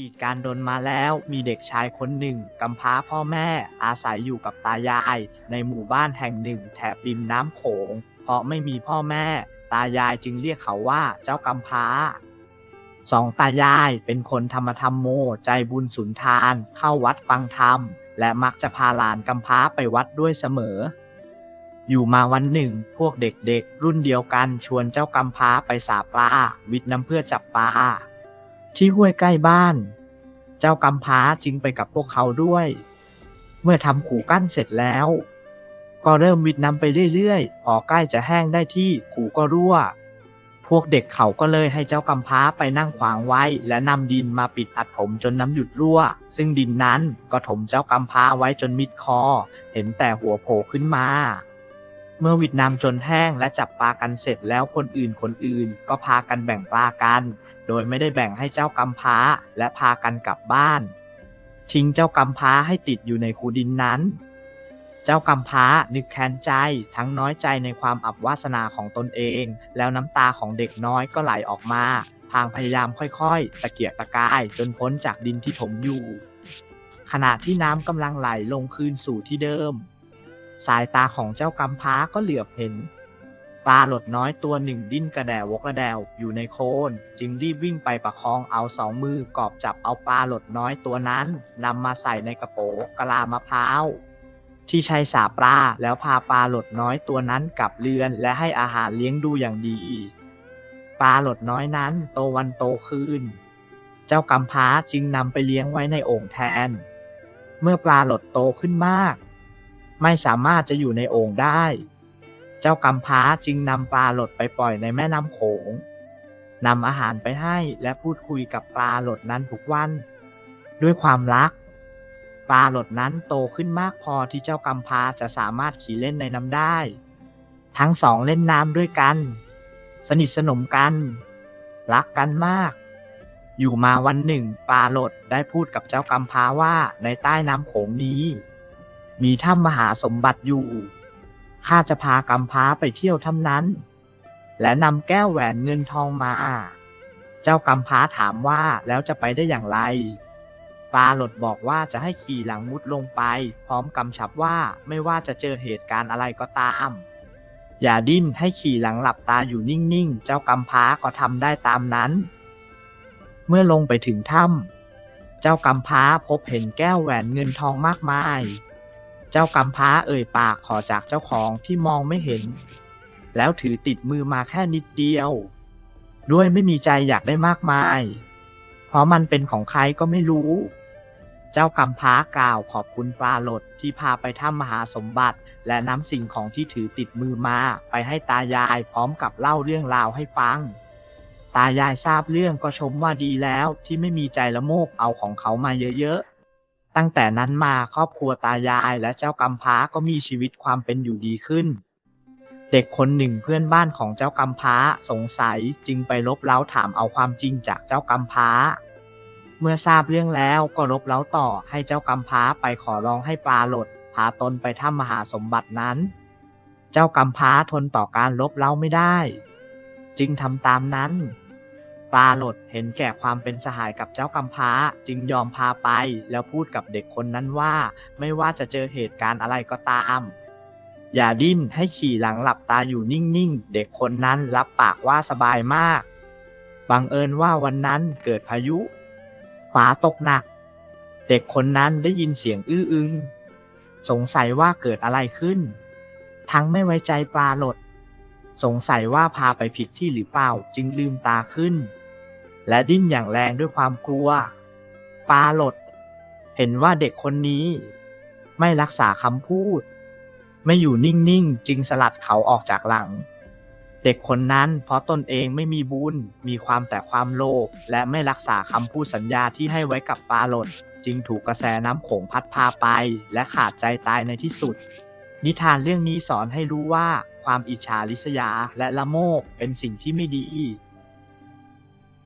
ดีตการดนมาแล้วมีเด็กชายคนหนึ่งกำพร้าพ่อแม่อาศัยอยู่กับตายาย ในหมู่บ้านแห่งหนึ่งแถบริมน้ำโขง เพราะไม่มีพ่อแม่ ตายายจึงเรียกเขาว่าเจ้ากำพร้าสองตายายเป็นคนธรรมธรรมโม ใจบุญสุนทาน เข้าวัดฟังธรรม และมักจะพาหลานกำพร้าไปวัดด้วยเสมอ อยู่มาวันหนึ่ง พวกเด็กๆ รุ่นเดียวกันชวนเจ้ากำพร้าไปสาปลาวิทย์น้ำเพื่อจับปลา ที่ห้วยใกล้บ้าน เจ้ากำพร้าจึงไปกับพวกเขาด้วย เมื่อทำขู่กั้นเสร็จแล้ว ก็เริ่มวิดน้ำไปเรื่อยๆ พอใกล้จะแห้งได้ที่ขู่ก็รั่ว พวกเด็กเขาก็เลยให้เจ้ากำพร้าไปนั่งขวางไว้ และนำดินมาปิดอัดถมจนน้ำหยุดรั่ว ซึ่งดินนั้นก็ถมเจ้ากำพร้าไว้จนมิดคอ เห็นแต่หัวโผล่ขึ้นมาเมื่อวิดน้ำจนแห้งและจับปลากันเสร็จแล้วคนอื่นคนอื่นก็พากันแบ่งปลากัน โดยไม่ได้แบ่งให้เจ้ากำพร้าและพากันกลับบ้าน ทิ้งเจ้ากำพร้าให้ติดอยู่ในคูดินนั้น เจ้ากำพร้านึกแค้นใจทั้งน้อยใจในความอับวาสนาของตนเอง แล้วน้ำตาของเด็กน้อยก็ไหลออกมาพางพยายามค่อยๆ ตะเกียกตะกายจนพ้นจากดินที่ถมอยู่ ขณะที่น้ำกำลังไหลลงคืนสู่ที่เดิม สายตาของเจ้ากำพร้าก็เหลือบเห็น ปลาหลดน้อยตัวหนึ่งดิ้นกระแดวกกระแดวอยู่ในโคลนจึงรีบวิ่งไปประคองเอาสองมือกอบจับเอาปลาหลดน้อยตัวนั้นนำมาใส่ในกระโปงกะลามะพร้าวที่ใช้สาปลาแล้วพาปลาหลดน้อยตัวนั้นกลับเรือน และให้อาหารเลี้ยงดูอย่างดีปลาหลดน้อยนั้นโตวันโตคืนเจ้ากำพร้าจึงนำไปเลี้ยงไว้ในโอ่งแทน เมื่อปลาหลดโตขึ้นมาก ไม่สามารถจะอยู่ในโอ่งได้ เจ้ากำพร้าจึงนำปลาหลดไปปล่อยในแม่น้ำโขงนำอาหารไปให้และพูดคุยกับปลาหลดนั้นทุกวัน ด้วยความรัก ปลาหลดนั้นโตขึ้นมากพอที่เจ้ากำพร้าจะสามารถขี่เล่นในน้ำได้ ทั้งสองเล่นน้ำด้วยกัน สนิทสนมกัน รักกันมาก อยู่มาวันหนึ่งปลาหลดได้พูดกับเจ้ากำพร้าว่าในใต้น้ำโขงนี้ มีถ้ำมหาสมบัติอยู่ ข้าจะพากำพร้าไปเที่ยวถ้ำนั้น และนำแก้วแหวนเงินทองมา เจ้ากำพร้าถามว่าแล้วจะไปได้อย่างไรปลาหลดบอกว่าจะให้ขี่หลังมุดลงไป พร้อมกำชับว่าไม่ว่าจะเจอเหตุการณ์อะไรก็ตาม อย่าดิ้นให้ขี่หลังหลับตาอยู่นิ่งๆ เจ้ากำพร้าก็ทำได้ตามนั้น เมื่อลงไปถึงถ้ำเจ้ากำพร้าพบเห็นแก้วแหวนเงินทองมากมาย จ้ากำพร้าเอ่ยปากขอจากเจ้าของที่มองไม่เห็น แล้วถือติดมือมาแค่นิดเดียว ด้วยไม่มีใจอยากได้มากมาย เพราะมันเป็นของใครก็ไม่รู้ เจ้ากำพร้ากล่าวขอบคุณปลาหลดที่พาไปถ้ำมหาสมบัติและนำสิ่งของที่ถือติดมือมาไปให้ตายายพร้อมกับเล่าเรื่องราวให้ฟัง ตายายทราบเรื่องก็ชมว่าดีแล้วที่ไม่มีใจละโมบเอาของเขามาเยอะๆ ตั้งแต่นั้นมาครอบครัวตายายและเจ้ากำพร้าก็มีชีวิตความเป็นอยู่ดีขึ้น เด็กคนหนึ่งเพื่อนบ้านของเจ้ากำพร้าสงสัยจึงไปลบเล้าถามเอาความจริงจากเจ้ากำพร้า เมื่อทราบเรื่องแล้วก็ลบเล้าต่อให้เจ้ากำพร้าไปขอร้องให้ปลาหลดพาตนไปถ้ำมหาสมบัตินั้น เจ้ากำพร้าทนต่อการลบเล้าไม่ได้ จึงทำตามนั้น ปลาหลดเห็นแก่ความเป็นสหายกับเจ้ากำพร้า จึงยอมพาไปแล้วพูดกับเด็กคนนั้นว่า ไม่ว่าจะเจอเหตุการณ์อะไรก็ตาม อย่าดิ้นให้ขี่หลังหลับตาอยู่นิ่งๆ เด็กคนนั้นรับปากว่าสบายมาก บังเอิญว่าวันนั้นเกิดพายุฟ้าตกหนัก เด็กคนนั้นได้ยินเสียงอื้ออึง สงสัยว่าเกิดอะไรขึ้น ทั้งไม่ไว้ใจปลาหลด สงสัยว่าพาไปผิดที่หรือเปล่าจึงลืมตาขึ้น และดิ้นอย่างแรงด้วยความกลัวปลาหลด เห็นว่าเด็กคนนี้ ไม่รักษาคำพูด ไม่อยู่นิ่งๆ จึงสลัดเขาออกจากหลัง เด็กคนนั้นเพราะตนเองไม่มีบุญ มีความแต่ความโลภและไม่รักษาคำพูดสัญญาที่ให้ไว้กับปลาหลด จึงถูกกระแสน้ำโขงพัดพาไป และขาดใจตายในที่สุด นิทานเรื่องนี้สอนให้รู้ว่าความอิจฉาริษยาและละโมบเป็นสิ่งที่ไม่ดี